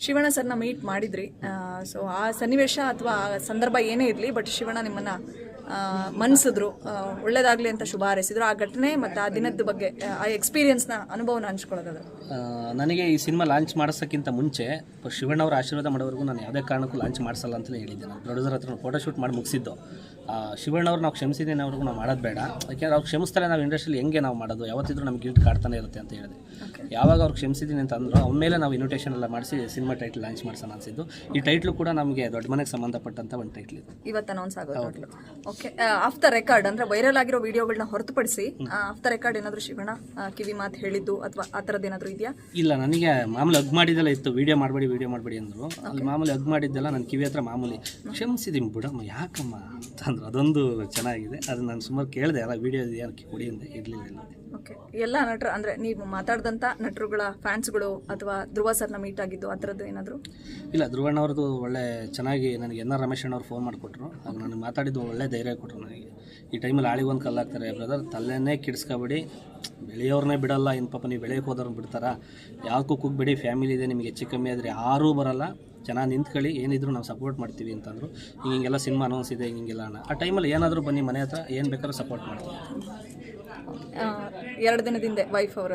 ಶಿವಣ್ಣ ಸರ್ನ ಮೀಟ್ ಮಾಡಿದ್ರಿ. ಸೊ ಆ ಸನ್ನಿವೇಶ ಅಥವಾ ಆ ಸಂದರ್ಭ ಏನೇ ಇರಲಿ ಬಟ್ ಶಿವಣ್ಣ ನಿಮ್ಮನ್ನ ಮನ್ಸಿದ್ರು ಒಳ್ಳೇದಾಗ್ಲಿ ಅಂತ ಶುಭ ಹಾರೈಸಿದ್ರು. ಆ ಘಟನೆ ಮತ್ತು ಆ ದಿನದ ಬಗ್ಗೆ ಆ, ಎಕ್ಸ್ಪೀರಿಯನ್ಸ್ನ ಅನುಭವನ ಹಂಚ್ಕೊಳ್ಳೋದಾದ್ರೆ ಆ, ನನಗೆ ಈ ಸಿನಿಮಾ ಲಾಂಚ್ ಮಾಡಿಸೋಕ್ಕಿಂತ ಮುಂಚೆ ಶಿವಣ್ಣ ಆಶೀರ್ವಾದ ಮಾಡೋವರೆಗೂ ನಾನು ಯಾವುದೇ ಕಾರಣಕ್ಕೂ ಲಾಂಚ್ ಮಾಡಿಸಲ್ಲ ಅಂತಲೇ ಹೇಳಿದ್ದೆ ನಾನು. ಪ್ರೊಡ್ಯೂಸರ್ ಹತ್ರ ಫೋಟೋಶೂಟ್ ಮಾಡಿ ಮುಗಿಸಿದ್ದು. ಶಿವಣ್ಣ ಅವ್ರು ನಾವು ಕ್ಷಮಿಸಿದ್ದೇನೆ ಅವ್ರಿಗೂ ನಾವು ಮಾಡೋದು ಬೇಡ. ಯಾಕೆಂದ್ರೆ ಅವ್ರು ಕ್ಷಮಿಸ್ತಾರೆ ನಾವು ಇಂಡಸ್ಟ್ರಿಯಲ್ಲಿ ಹೆಂಗೆ ನಾವು ಮಾಡೋದು? ಯಾವತ್ತಿದ್ರೂ ನಮ್ಗೆ ಗಿಲ್ಟ್ ಕಾಡ್ತಾನೆ ಇರುತ್ತೆ ಅಂತ ಹೇಳಿದೆ. ಯಾವಾಗ ಅವ್ರು ಕ್ಷಮಿಸಿದ್ದೀನಿ ಅಂತ ಅಂದ್ರು ಅವ್ರ ಮೇಲೆ ನಾವು ಇನ್ವಿಟೇಷನ್ ಎಲ್ಲ ಮಾಡಿಸಿ ಸಿನಿಮಾ ಟೈಟ್ಲ್ ಲಾಂಚ್ ಮಾಡ್ಸೋಣ ಅನಿಸಿದ್ದು. ಈ ಟೈಟ್ಲು ಕೂಡ ನಮಗೆ ದೊಡ್ಡ ಮನೆಗೆ ಸಂಬಂಧಪಟ್ಟಂಥ ಒಂದು ಟೈಟ್ಲ್ ಇದು. ಇವತ್ತು ಅನೌನ್ಸ್ ಆಗೋದು ಓಕೆ ಆಫ್ ದ ರೆಕಾರ್ಡ್ ಅಂದ್ರೆ ವೈರಲ್ ಆಗಿರೋ ವಿಡಿಯೋಗಳನ್ನ ಹೊರತುಪಡಿಸಿ ಆಫ್ ದ ರೆಕಾರ್ಡ್ ಏನಾದರೂ ಶಿವಣ್ಣ ಕಿವಿ ಮಾತು ಹೇಳಿದ್ದು ಅಥವಾ ಆ ಥರದ್ದು ಏನಾದರೂ ಇದೆಯಾ? ಇಲ್ಲ ನನಗೆ ಮಾಮೂಲಿ ಅಗ್ ಮಾಡಿದ್ದೆಲ್ಲ ಇತ್ತು. ವಿಡಿಯೋ ಮಾಡಬೇಡಿ ವಿಡಿಯೋ ಮಾಡಬೇಡಿ ಅಂದರು. ಅಲ್ಲಿ ಮಾಮೂಲಿ ಅಗ್ ಮಾಡಿದ್ದೆಲ್ಲ ನನ್ನ ಕಿವಿ ಹತ್ರ ಮಾಮೂಲಿ ಕ್ಷಮಿಸಿದ್ದೀನಿ ಬಿಡಮ್ಮ ಯಾಕಮ್ಮ ಅಂತಂದ್ರು ಅದೊಂದು ಚೆನ್ನಾಗಿದೆ. ಅದು ನಾನು ಸುಮಾರು ಕೇಳಿದೆ ಎಲ್ಲ ವಿಡಿಯೋ ಇದೆಯಾ ಕೊಡಿ ಅಂತ ಇರಲಿಲ್ಲ ಇಲ್ಲ ಓಕೆ ಎಲ್ಲ ನಟರು ಅಂದರೆ ನೀವು ಮಾತಾಡಿದಂಥ ನಟರುಗಳ ಫ್ಯಾನ್ಸ್ಗಳು ಅಥವಾ ಧ್ರುವ ಸರ್ನ ಮೀಟ್ ಆಗಿದ್ದು ಆ ಥರದ್ದು ಏನಾದರೂ? ಇಲ್ಲ ಧ್ರುವಣ್ಣ ಅವ್ರದ್ದು ಒಳ್ಳೆ ಚೆನ್ನಾಗಿ ನನಗೆ ಎನ್ ಆರ್ ರಮೇಶ್ ಅಣ್ಣವ್ರು ಫೋನ್ ಮಾಡಿಕೊಟ್ರು. ಆಗ ನನಗೆ ಮಾತಾಡಿದ್ದು ಒಳ್ಳೆ ಧೈರ್ಯ ಕೊಟ್ಟರು ನನಗೆ. ಈ ಟೈಮಲ್ಲಿ ಆಳಿಗೆ ಒಂದು ಕಲ್ಲಾಗ್ತಾರೆ ಬ್ರದರ್, ತಲೆನೇ ಕಿಡ್ಸ್ಕೊಬೇಡಿ. ಬೆಳೆಯೋರನ್ನೇ ಬಿಡಲ್ಲ. ಇನ್ನು ಪಾಪ, ನೀವು ಬೆಳೆಯೋಕೆ ಹೋದವ್ರನ್ನ ಬಿಡ್ತಾರ? ಯಾವ್ದಕ್ಕೂ ಕುಗ್ಬೇಡಿ. ಫ್ಯಾಮಿಲಿ ಇದೆ, ನಿಮಗೆ ಹೆಚ್ಚು ಕಮ್ಮಿ ಆದರೆ ಯಾರೂ ಬರಲ್ಲ. ಚೆನ್ನಾಗಿ ನಿಂತ್ಕೊಳ್ಳಿ. ಏನಿದ್ರು ನಾವು ಸಪೋರ್ಟ್ ಮಾಡ್ತೀವಿ ಅಂತಂದರು. ಹಿಂಗೆ ಹಿಂಗೆಲ್ಲ ಸಿನಿಮಾ ಅನೌನ್ಸ್ ಇದೆ, ಹಿಂಗೆಲ್ಲ ಆ ಟೈಮಲ್ಲಿ ಏನಾದರೂ ಬನ್ನಿ ಮನೆ ಹತ್ರ. ಏನು ಬೇಕಾದ್ರೂ ಸಪೋರ್ಟ್ ಮಾಡ್ತೀವಿ. ಎರಡು ದಿನದಿಂದ ವೈಫ್ ಅವರ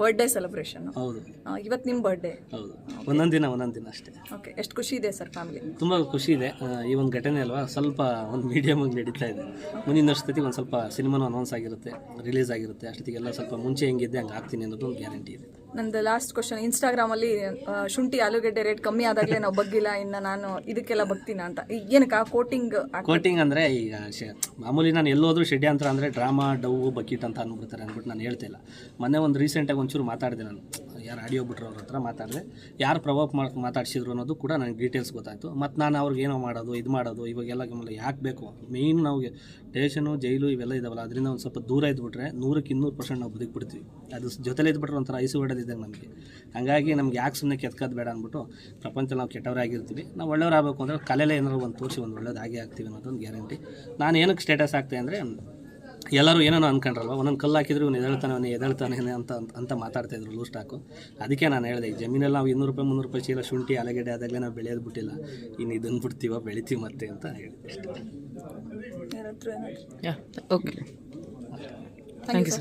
ಬರ್ಡೇ ಸೆಲೆಬ್ರೇಷನ್ ಹೌದು. ಇವತ್ತು ನಿಮ್ಮ ಬರ್ಡೇ ಹೌದು. ಒಂದೊಂದು ದಿನ ಒಂದೊಂದು ದಿನ ಅಷ್ಟೇ. ಓಕೆ ಎಷ್ಟು ಖುಷಿ ಇದೆ ಸರ್ ಫ್ಯಾಮಿಲಿ ತುಂಬ ಖುಷಿ ಇದೆ. ಈ ಒಂದು ಘಟನೆ ಅಲ್ವಾ? ಸ್ವಲ್ಪ ಒಂದು ಮೀಡಿಯಮ್ ಆಗಿ ನಡೀತಾ ಇದೆ. ಮುಂದಿನ ವರ್ಷದಲ್ಲಿ ಒಂದು ಸ್ವಲ್ಪ ಸಿನಿಮಾನು ಅನೌನ್ಸ್ ಆಗಿರುತ್ತೆ ರಿಲೀಸ್ ಆಗಿರುತ್ತೆ. ಅಷ್ಟೊತ್ತಿಗೆಲ್ಲ ಸ್ವಲ್ಪ ಮುಂಚೆ ಹೆಂಗಿದ್ದೆ ಹಂಗೆ ಆಗ್ತೀನಿ ಅನ್ನೋದು ಒಂದು ಗ್ಯಾರಂಟಿ ಇದೆ. ನಂದು ಲಾಸ್ಟ್ ಕ್ವಶನ್ ಇನ್ಸ್ಟಾಗ್ರಾಮಲ್ಲಿ ಶುಂಠಿ, ಆಲೂಗಡ್ಡೆ ರೇಟ್ ಕಮ್ಮಿ ಆದಾಗಲೇ ನಾವು ಬಗ್ಗಿಲ್ಲ, ಇನ್ನು ನಾನು ಇದಕ್ಕೆಲ್ಲ ಬಗ್ತೀನ ಅಂತ. ಏನಕ್ಕೆ ಕೋಟಿಂಗ್ ಕೋಟಿಂಗ್ ಅಂದರೆ ಈಗ ಮಾಮೂಲಿ ನಾನು ಎಲ್ಲೋದ್ರೂ ಷಡ್ಯಂತ್ರ ಅಂದರೆ ಡ್ರಾಮಾ ಡವ್ ಬಕೀಟ್ ಅಂತ ಅನ್ಬಿಡ್ತಾರೆ ಅಂದ್ಬಿಟ್ಟು ನಾನು ಹೇಳ್ತಿಲ್ಲ ಮೊನ್ನೆ ಒಂದು ರೀಸೆಂಟಾಗಿ ಒಂಚೂರು ಮಾತಾಡಿದೆ ನಾನು. ಯಾರು ಆಡಿಯೋ ಬಿಟ್ರು ಅವ್ರ ಹತ್ರ ಮಾತಾಡಿದೆ. ಯಾರು ಪ್ರಭಾವ ಮಾಡಿ ಮಾತಾಡ್ಸಿದ್ರು ಅನ್ನೋದು ಕೂಡ ನನಗೆ ಡೀಟೇಲ್ಸ್ ಗೊತ್ತಾಯಿತು. ಮತ್ತು ನಾನು ಅವ್ರಿಗೆ ಏನೋ ಮಾಡೋದು, ಇದು ಮಾಡೋದು, ಇವಾಗೆಲ್ಲ ಯಾಕೆ ಬೇಕು? ಮೇಯ್ನ್ ನಾವು ಟೇಷನ್ ಜೈಲು ಇವೆಲ್ಲ ಇದಾವಲ್ಲ, ಅದರಿಂದ ಒಂದು ಸ್ವಲ್ಪ ದೂರ ಇದ್ಬಿಟ್ರೆ ನೂರಕ್ಕೆ ಇನ್ನೂರು ಪರ್ಸೆಂಟ್ ನಾವು ಬದುಕ್ಬಿಡ್ತೀವಿ. ಅದು ಜೊತೆಲಿ ಇದ್ಬಿಟ್ರೆ ಒಂಥರ ಐಸು ಹೊಡೆದಿದ್ದಂಗೆ ನಮಗೆ. ಹಾಗಾಗಿ ನಮ್ಗೆ ಯಾಕೆ ಸುಮ್ಮನೆ ಕೆತ್ಕೋದು ಬೇಡ ಅಂದ್ಬಿಟ್ಟು ಪ್ರಪಂಚ ನಾವು ಕೆಟ್ಟವರಾಗಿರ್ತೀವಿ. ನಾವು ಒಳ್ಳೆಯವರಾಗಬೇಕು ಅಂದರೆ ಕಲೆಯಲ್ಲೇ ಏನಾದ್ರು ಒಂದು ತೋರಿಸಿ ಒಂದು ಒಳ್ಳೇದಾಗಿ ಆಗ್ತೀವಿ ಅನ್ನೋದೊಂದು ಗ್ಯಾರಂಟಿ. ನಾನು ಏನಕ್ಕೆ ಸ್ಟೇಟಸ್ ಆಗ್ತೆ ಅಂದರೆ ಎಲ್ಲರೂ ಏನೇನೋ ಅನ್ಕೊಂಡ್ರಲ್ವ? ಒಂದೊಂದು ಕಲ್ಲು ಹಾಕಿದ್ರು ಇವ್ನು ಎದಳ್ತಾನೆ ಅವನು ಎದಳ್ತಾನೆ ಅಂತ ಅಂತ- ಮಾತಾಡ್ತಾಯಿದ್ರು ಮಾತಾಡ್ತಾ ಇದ್ರು ಲೂ ಸ್ಟಾಕು. ಅದಕ್ಕೆ ನಾನು ಹೇಳಿದೆ ಈ ಜಮೀನಲ್ಲಿ ನಾವು ಇನ್ನೂರು ರೂಪಾಯಿ ಮುನ್ನೂರು ರೂಪಾಯಿ ಚೀಲ ಶುಂಠಿ ಆಲೂಗಡ್ಡೆ ಆದಾಗಲೇ ನಾವು ಬೆಳೆಯೋದು ಬಿಟ್ಟಿಲ್ಲ. ಇನ್ನು ಇದನ್ನು ಬಿಡ್ತೀವ ಬೆಳಿತೀವಿ ಮತ್ತೆ ಅಂತ ಹೇಳಿದೆ. ಓಕೆ. Thank you sir